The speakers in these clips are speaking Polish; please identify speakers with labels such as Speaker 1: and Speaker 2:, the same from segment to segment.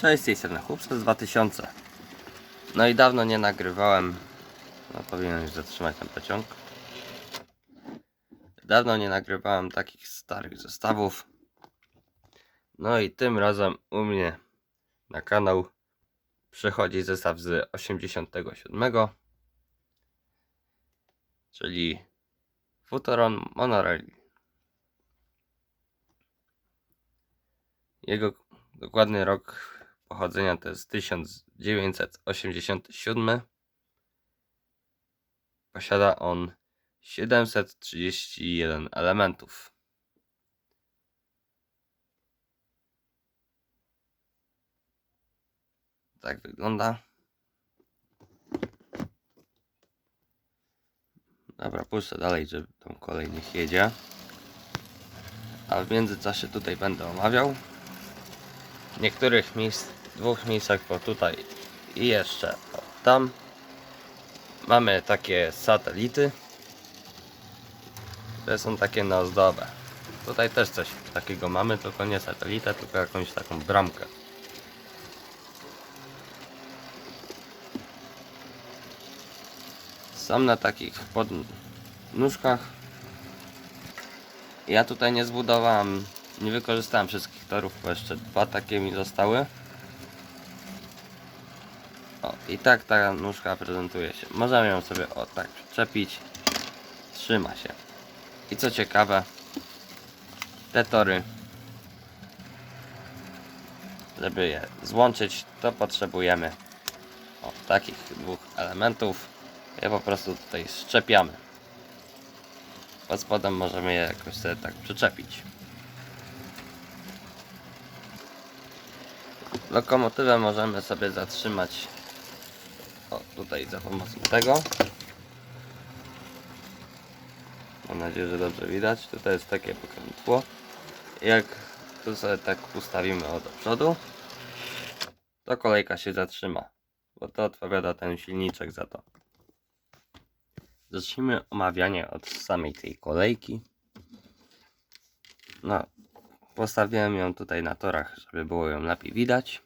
Speaker 1: Cześć, z tej strony Hubs 2000. No i dawno nie nagrywałem. No powinienem już zatrzymać ten pociąg. Dawno nie nagrywałem takich starych zestawów. No i tym razem u mnie na kanał przychodzi zestaw z 87. Czyli Futuron Monorail. Jego dokładny rok pochodzenia to jest 1987. Posiada on 731 elementów. Tak wygląda. Dobra, puszczę dalej, żeby tą kolej niech jedzie. A w międzyczasie tutaj będę omawiał niektórych miejsc, dwóch miejscach, bo tutaj i jeszcze tam mamy takie satelity, które są takie na ozdobę. Tutaj też coś takiego mamy, tylko nie satelitę, tylko jakąś taką bramkę. Są na takich podnóżkach. Ja tutaj nie zbudowałem, nie wykorzystałem wszystkich torów, bo jeszcze dwa takie mi zostały. O, i tak ta nóżka prezentuje się. Możemy ją sobie o tak przyczepić. Trzyma się. I co ciekawe, te tory, żeby je złączyć, to potrzebujemy o, takich dwóch elementów. Je po prostu tutaj szczepiamy. Pod spodem możemy je jakoś sobie tak przyczepić. Lokomotywę możemy sobie zatrzymać o, tutaj za pomocą tego. Mam nadzieję, że dobrze widać. Tutaj jest takie pokrętło. Jak tu sobie tak ustawimy o do przodu, to kolejka się zatrzyma, bo to odpowiada ten silniczek za to. Zacznijmy omawianie od samej tej kolejki. No, postawiłem ją tutaj na torach, żeby było ją lepiej widać.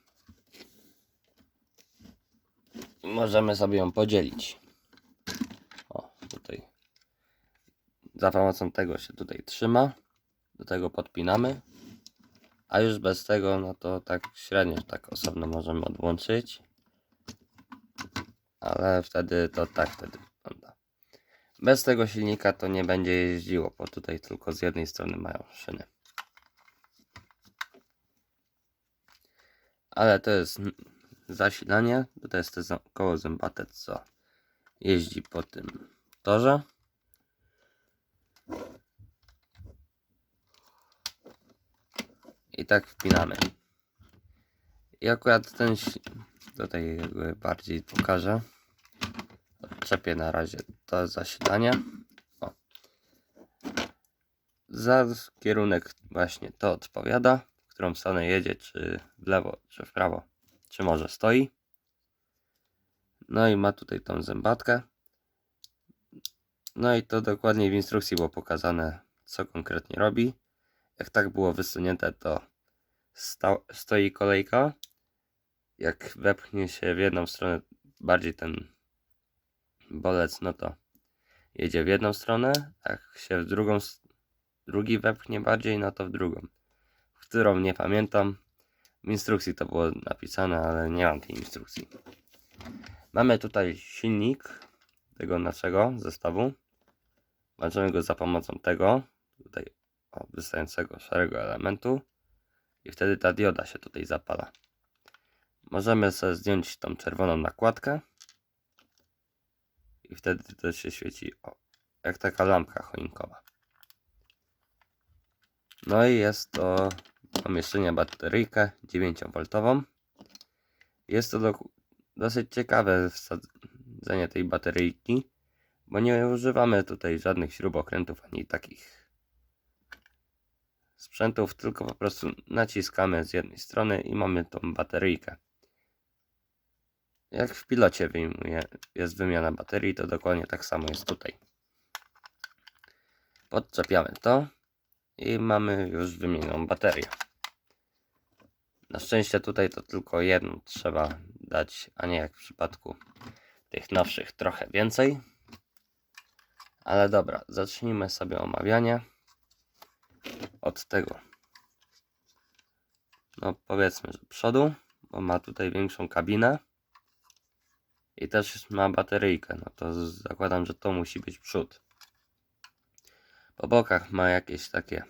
Speaker 1: I możemy sobie ją podzielić. O, tutaj. Za pomocą tego się tutaj trzyma. Do tego podpinamy. A już bez tego, no to tak średnio, tak osobno możemy odłączyć. Ale wtedy to tak wtedy wygląda. Bez tego silnika to nie będzie jeździło, bo tutaj tylko z jednej strony mają szyny. Ale to jest zasilanie. To jest to koło zębate, co jeździ po tym torze. I tak wpinamy. I akurat ten tutaj bardziej pokażę. Odczepię na razie to zasilanie. O. Za kierunek właśnie to odpowiada, w którą stronę jedzie, czy w lewo, czy w prawo, czy może stoi. No i ma tutaj tą zębatkę. No i to dokładnie w instrukcji było pokazane, co konkretnie robi. Jak tak było wysunięte, to stoi kolejka. Jak wepchnie się w jedną stronę bardziej ten bolec, no to jedzie w jedną stronę, jak się w drugą, drugi wepchnie bardziej, no to w drugą. Którą nie pamiętam. W instrukcji to było napisane, ale nie mam tej instrukcji. Mamy tutaj silnik tego naszego zestawu. Włączymy go za pomocą tego, tutaj o, wystającego szarego elementu i wtedy ta dioda się tutaj zapala. Możemy sobie zdjąć tą czerwoną nakładkę i wtedy to się świeci o, jak taka lampka choinkowa. No i jest to pomieszczenie bateryjkę 9V. Jest to do, dosyć ciekawe wsadzenie tej bateryjki, bo nie używamy tutaj żadnych śrubokrętów ani takich sprzętów, tylko po prostu naciskamy z jednej strony i mamy tą bateryjkę. Jak w pilocie wyjmuje, jest wymiana baterii, to dokładnie tak samo jest tutaj. Podczepiamy to i mamy już wymienioną baterię. Na szczęście tutaj to tylko jedną trzeba dać, a nie jak w przypadku tych nowszych trochę więcej. Ale dobra, zacznijmy sobie omawianie od tego. No powiedzmy, że przodu, bo ma tutaj większą kabinę i też ma bateryjkę. No to zakładam, że to musi być przód. Po bokach ma jakieś takie,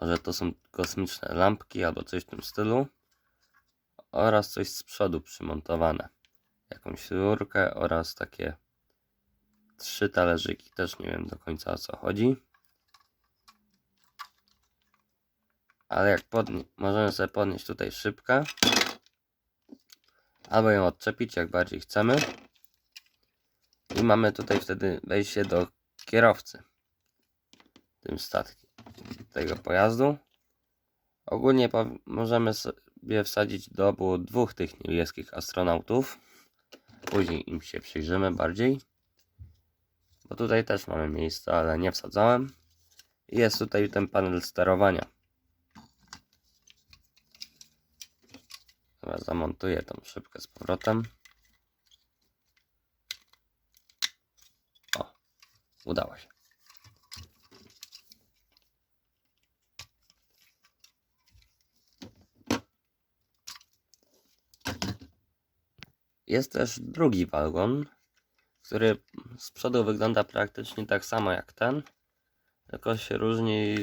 Speaker 1: może to są kosmiczne lampki albo coś w tym stylu oraz coś z przodu przymontowane. Jakąś rurkę oraz takie trzy talerzyki. Też nie wiem do końca o co chodzi. Ale jak podnie- możemy sobie podnieść tutaj szybkę. Albo ją odczepić jak bardziej chcemy. I mamy tutaj wtedy wejście do kierowcy. Tym statkiem. Tego pojazdu. Ogólnie możemy sobie wsadzić do obu dwóch tych niebieskich astronautów. Później im się przyjrzymy bardziej. Bo tutaj też mamy miejsce, ale nie wsadzałem. I jest tutaj ten panel sterowania. Dobra, zamontuję tą szybkę z powrotem. O, udało się. Jest też drugi wagon, który z przodu wygląda praktycznie tak samo jak ten, tylko się różni.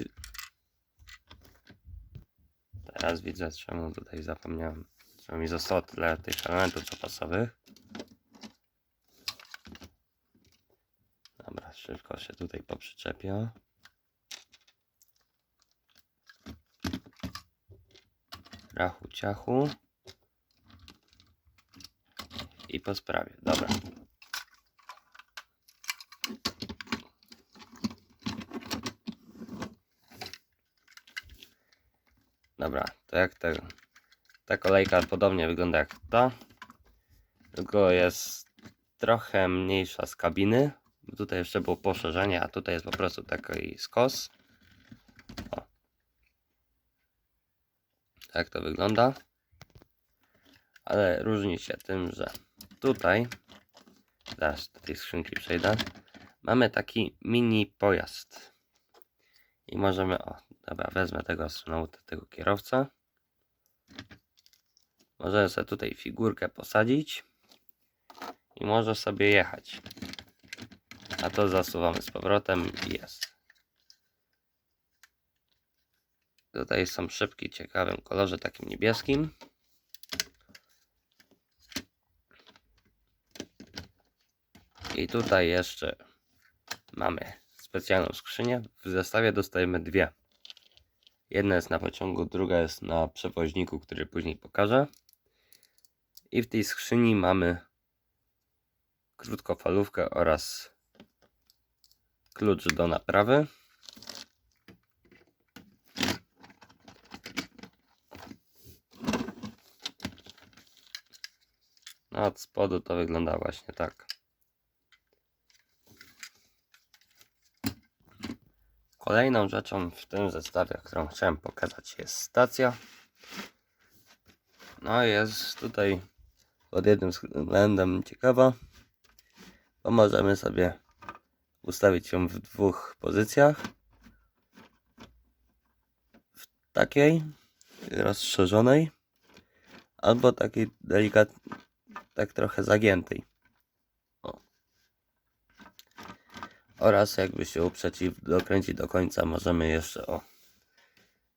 Speaker 1: Teraz widzę, czemu tutaj zapomniałem. Czemu mi zostało tyle tych elementów zapasowych. Dobra, szybko się tutaj poprzyczepię. Rachu ciachu. I po sprawie. Dobra. Dobra, to jak te, ta kolejka podobnie wygląda jak ta. Tylko jest trochę mniejsza z kabiny. Tutaj jeszcze było poszerzenie, a tutaj jest po prostu taki skos. O. Tak to wygląda. Ale różni się tym, że tutaj, zaraz do tej skrzynki przejdę, mamy taki mini pojazd. I możemy, o, dobra, wezmę tego astronauta, tego kierowcę. Możemy sobie tutaj figurkę posadzić i może sobie jechać. A to zasuwamy z powrotem i jest. Tutaj są szybki, ciekawym kolorze, takim niebieskim. I tutaj jeszcze mamy specjalną skrzynię. W zestawie dostajemy dwie. Jedna jest na pociągu, druga jest na przewoźniku, który później pokażę. I w tej skrzyni mamy krótkofalówkę oraz klucz do naprawy. Od spodu to wygląda właśnie tak. Kolejną rzeczą w tym zestawie, którą chciałem pokazać jest stacja. No jest tutaj pod jednym względem ciekawa, bo możemy sobie ustawić ją w dwóch pozycjach. W takiej rozszerzonej albo takiej delikatnej, tak trochę zagiętej. Oraz jakby się uprzeć i dokręcić do końca, możemy jeszcze o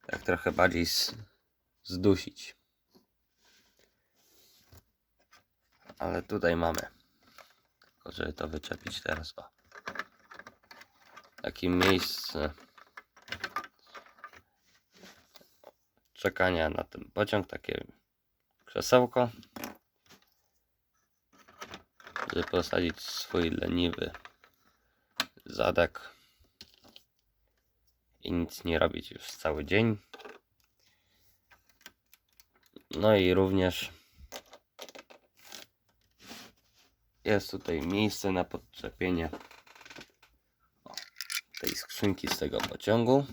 Speaker 1: tak trochę bardziej zdusić. Ale tutaj mamy, tylko żeby to wyczepić teraz, o. Takie miejsce czekania na ten pociąg, takie krzesełko, żeby posadzić swój leniwy zadek i nic nie robić już cały dzień. No i również jest tutaj miejsce na podczepienie tej skrzynki z tego pociągu.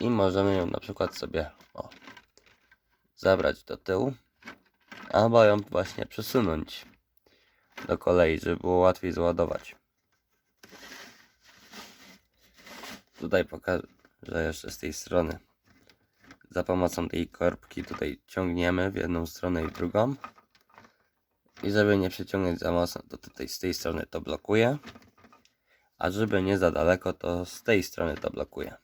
Speaker 1: I możemy ją na przykład sobie o, zabrać do tyłu, albo ją właśnie przesunąć do kolei, żeby było łatwiej załadować. Tutaj pokażę jeszcze z tej strony. Za pomocą tej korbki tutaj ciągniemy w jedną stronę i w drugą. I żeby nie przeciągnąć za mocno, to tutaj z tej strony to blokuje. A żeby nie za daleko, to z tej strony to blokuje.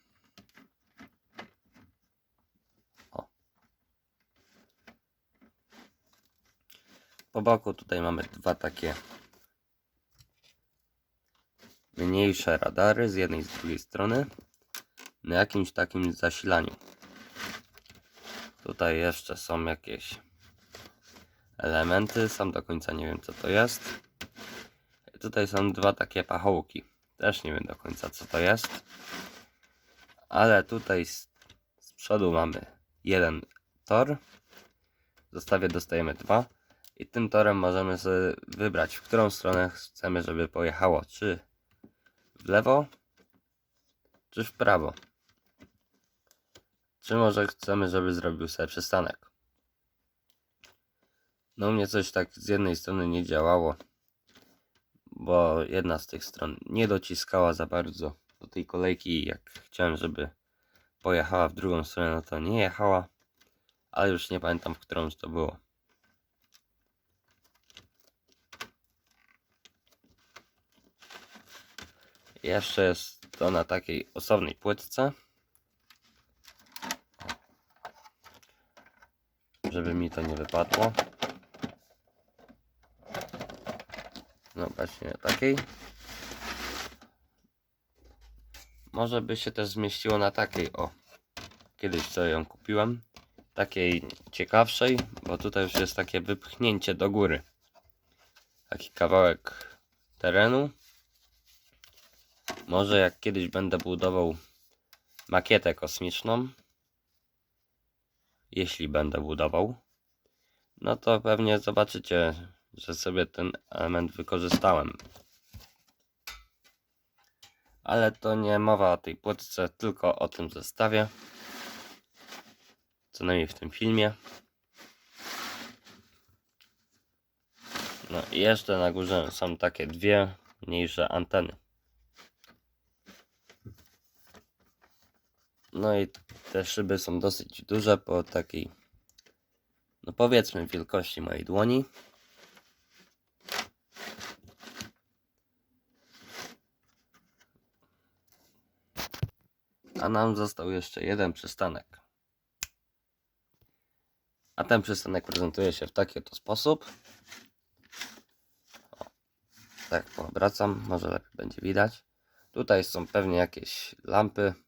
Speaker 1: Po boku tutaj mamy dwa takie mniejsze radary z jednej i z drugiej strony na jakimś takim zasilaniu. Tutaj jeszcze są jakieś elementy, sam do końca nie wiem co to jest. Tutaj są dwa takie pachołki, też nie wiem do końca co to jest. Ale tutaj z, z przodu mamy jeden tor, w zestawie dostajemy dwa. I tym torem możemy sobie wybrać, w którą stronę chcemy, żeby pojechało, czy w lewo, czy w prawo. Czy może chcemy, żeby zrobił sobie przystanek. No mnie coś tak z jednej strony nie działało, bo jedna z tych stron nie dociskała za bardzo do tej kolejki jak chciałem, żeby pojechała w drugą stronę, no to nie jechała, ale już nie pamiętam, w którą to było. Jeszcze jest to na takiej osobnej płytce. Żeby mi to nie wypadło. No właśnie takiej. Może by się też zmieściło na takiej, o. Kiedyś co ją kupiłem. Takiej ciekawszej, bo tutaj już jest takie wypchnięcie do góry. Taki kawałek terenu. Może jak kiedyś będę budował makietę kosmiczną, jeśli będę budował, no to pewnie zobaczycie, że sobie ten element wykorzystałem. Ale to nie mowa o tej płytce, tylko o tym zestawie. Co najmniej w tym filmie. No i jeszcze na górze są takie dwie mniejsze anteny. No i te szyby są dosyć duże po takiej, no powiedzmy wielkości mojej dłoni. A nam został jeszcze jeden przystanek. A ten przystanek prezentuje się w taki oto sposób. O, tak poobracam, może lepiej będzie widać. Tutaj są pewnie jakieś lampy.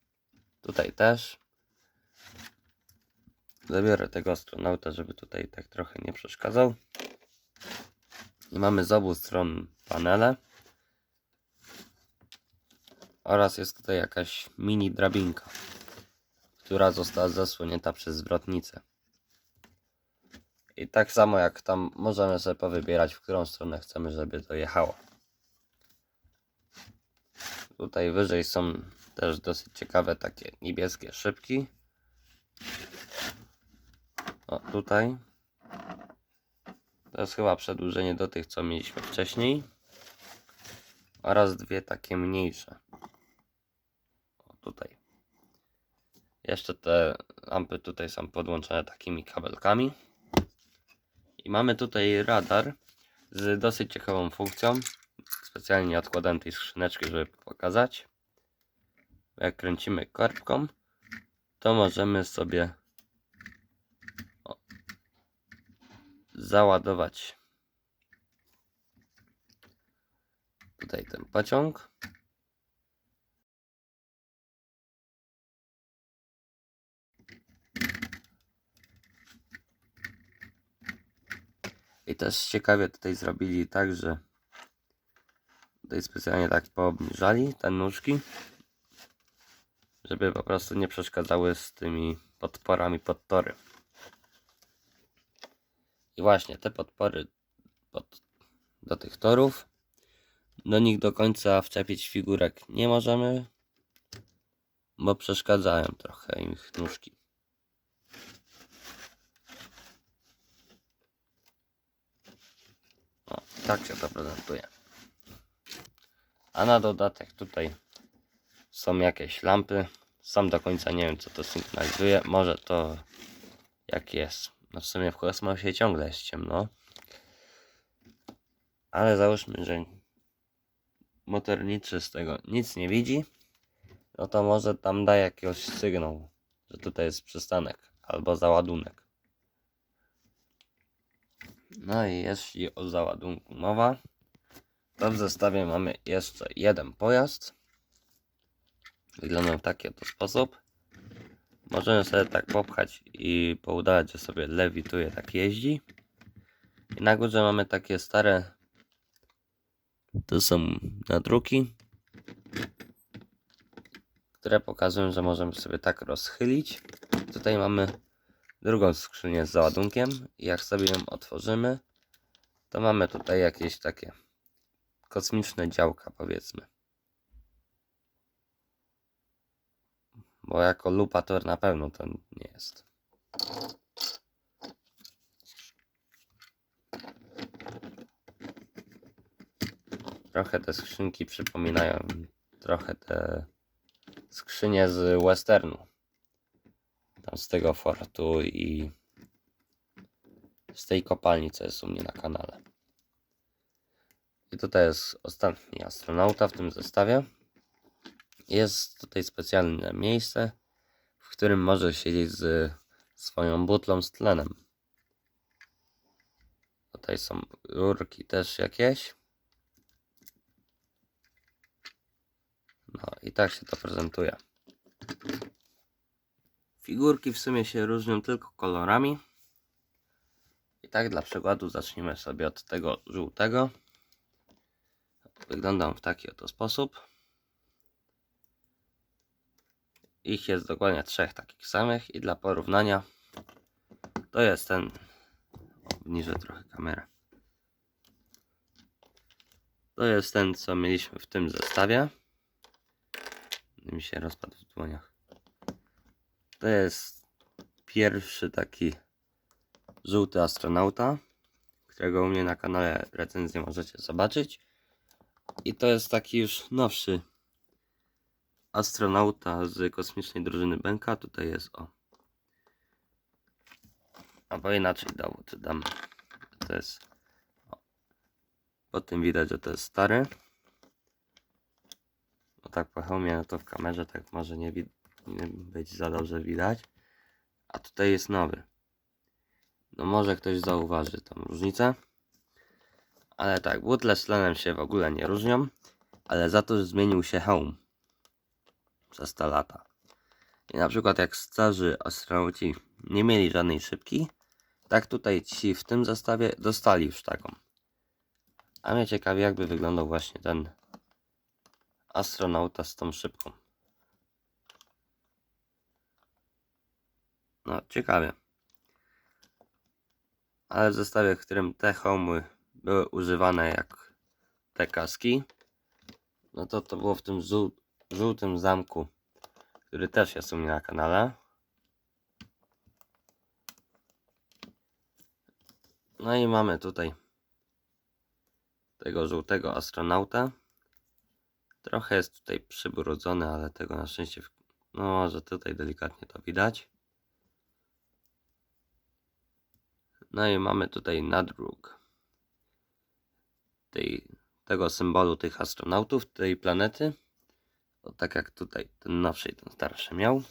Speaker 1: Tutaj też. Zabiorę tego astronauta, żeby tutaj tak trochę nie przeszkadzał. I mamy z obu stron panele. Oraz jest tutaj jakaś mini drabinka, która została zasłonięta przez zwrotnicę. I tak samo jak tam możemy sobie powybierać, w którą stronę chcemy, żeby to jechało. Tutaj wyżej są też dosyć ciekawe takie niebieskie szybki. O, tutaj. To jest chyba przedłużenie do tych, co mieliśmy wcześniej. Oraz dwie takie mniejsze. O, tutaj. Jeszcze te lampy tutaj są podłączone takimi kabelkami. I mamy tutaj radar z dosyć ciekawą funkcją. Specjalnie odkładam tej skrzyneczki, żeby pokazać. Jak kręcimy korbką, to możemy sobie o, załadować tutaj ten pociąg. I też ciekawie tutaj zrobili tak, że tutaj specjalnie tak poobniżali te nóżki, żeby po prostu nie przeszkadzały z tymi podporami pod tory. I właśnie te podpory pod, do tych torów, do nich do końca wczepić figurek nie możemy, bo przeszkadzają trochę ich nóżki. O, tak się to prezentuje. A na dodatek tutaj są jakieś lampy. Sam do końca nie wiem co to sygnalizuje. Może to jak jest. No w sumie w kosmosie ciągle jest ciemno. Ale załóżmy, że motorniczy z tego nic nie widzi. No to może tam da jakiś sygnał, że tutaj jest przystanek albo załadunek. No i jeśli o załadunku mowa, to w zestawie mamy jeszcze jeden pojazd. Wygląda w taki oto sposób. Możemy sobie tak popchać i poudawać, że sobie lewituje, tak jeździ. I na górze mamy takie stare, to są nadruki, które pokazują, że możemy sobie tak rozchylić. Tutaj mamy drugą skrzynię z załadunkiem jak sobie ją otworzymy, to mamy tutaj jakieś takie kosmiczne działka powiedzmy. Bo jako lupa to na pewno to nie jest. Trochę te skrzynki przypominają trochę te skrzynie z westernu. Tam z tego fortu i z tej kopalni, co jest u mnie na kanale. I tutaj jest ostatni astronauta w tym zestawie. Jest tutaj specjalne miejsce, w którym może siedzieć z swoją butlą z tlenem. Tutaj są rurki też jakieś. No i tak się to prezentuje. Figurki w sumie się różnią tylko kolorami. I tak dla przykładu zacznijmy sobie od tego żółtego. Wyglądam w taki oto sposób. Ich jest dokładnie trzech takich samych i dla porównania to jest ten. Obniżę trochę kamerę. To jest ten, co mieliśmy w tym zestawie. Mi się rozpadł w dłoniach. To jest pierwszy taki żółty astronauta, którego u mnie na kanale recenzję możecie zobaczyć. I to jest taki już nowszy astronauta z kosmicznej drużyny Benka. Tutaj jest o. Albo inaczej dowód dam. To jest. O. Po tym widać, że to jest stary. No tak po hełmie, no to w kamerze tak może nie, nie być za dobrze widać. A tutaj jest nowy. No może ktoś zauważy tą różnicę. Ale tak, butle z tlenem się w ogóle nie różnią. Ale za to zmienił się hełm. Przez te lata. I na przykład jak starzy astronauci nie mieli żadnej szybki, tak tutaj ci w tym zestawie dostali już taką. A mnie ciekawi jakby wyglądał właśnie ten astronauta z tą szybką. No, ciekawie. Ale w zestawie, w którym te hełmy były używane jak te kaski, no to to było w tym żółtym zamku, który też jest u mnie na kanale. No i mamy tutaj tego żółtego astronauta. Trochę jest tutaj przybrudzony, ale tego na szczęście, w- no może tutaj delikatnie to widać. No i mamy tutaj nadruk tej, tego symbolu tych astronautów, tej planety. Tak jak tutaj ten nowszy i ten starszy miał.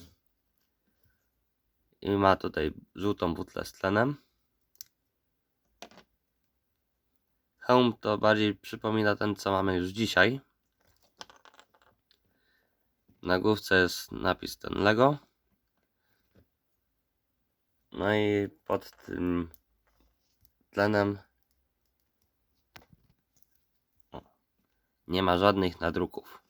Speaker 1: I ma tutaj żółtą butlę z tlenem. Hełm to bardziej przypomina ten, co mamy już dzisiaj. Na główce jest napis ten Lego. No i pod tym tlenem nie ma żadnych nadruków.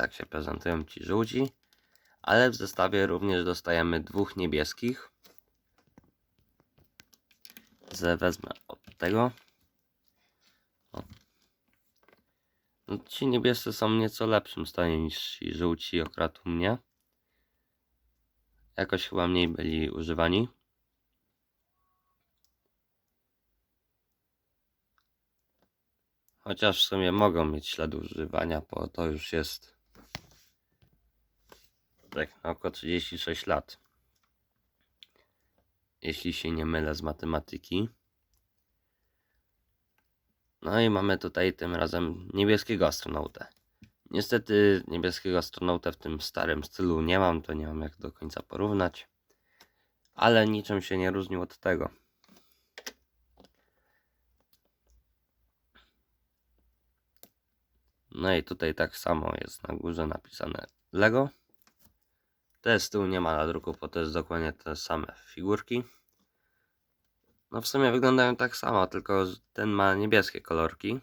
Speaker 1: Tak się prezentują ci żółci. Ale w zestawie również dostajemy dwóch niebieskich. wezmę od tego. O. No, ci niebiescy są nieco lepszym stanie niż ci żółci akurat u mnie. Jakoś chyba mniej byli używani. Chociaż w sumie mogą mieć ślady używania, bo to już jest tak na około 36 lat. Jeśli się nie mylę z matematyki. No i mamy tutaj tym razem niebieskiego astronautę. Niestety niebieskiego astronautę w tym starym stylu nie mam, to nie mam jak do końca porównać. Ale niczym się nie różnił od tego. No i tutaj tak samo jest na górze napisane Lego. Te z tyłu nie ma nadruku, bo to jest dokładnie te same figurki. No w sumie wyglądają tak samo, tylko ten ma niebieskie kolorki.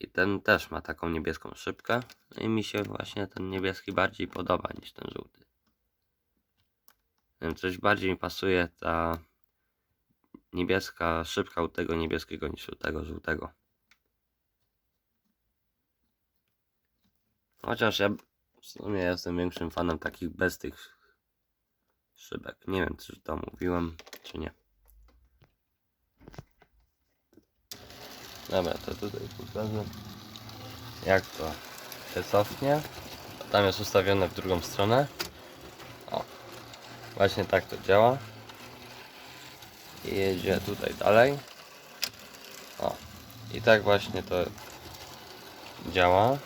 Speaker 1: I ten też ma taką niebieską szybkę. No i mi się właśnie ten niebieski bardziej podoba niż ten żółty. Nie wiem, coś bardziej mi pasuje ta niebieska szybka u tego niebieskiego niż u tego żółtego. Chociaż ja w sumie jestem większym fanem takich bez tych szybek. Nie wiem, czy to mówiłem, czy nie. Dobra, to tutaj pokażę jak to się cofnie. Tam jest ustawione w drugą stronę. O, właśnie tak to działa. I jedzie tutaj dalej. O, i tak właśnie to działa.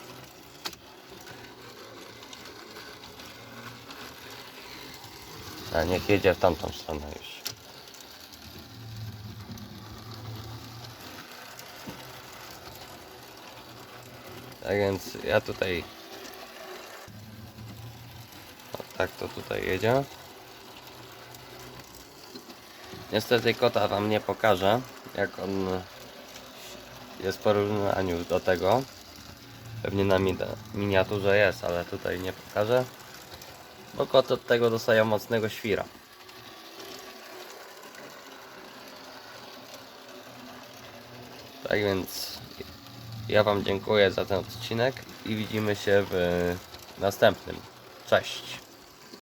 Speaker 1: A niech jedzie w tamtą stronę już. Tak więc ja tutaj. O, tak to tutaj jedzie. Niestety kota wam nie pokażę, jak on jest w porównaniu do tego. Pewnie na mi- miniaturze jest, ale tutaj nie pokażę. Bo kot od tego dostaje mocnego świra. Tak więc ja Wam dziękuję za ten odcinek i widzimy się w następnym. Cześć!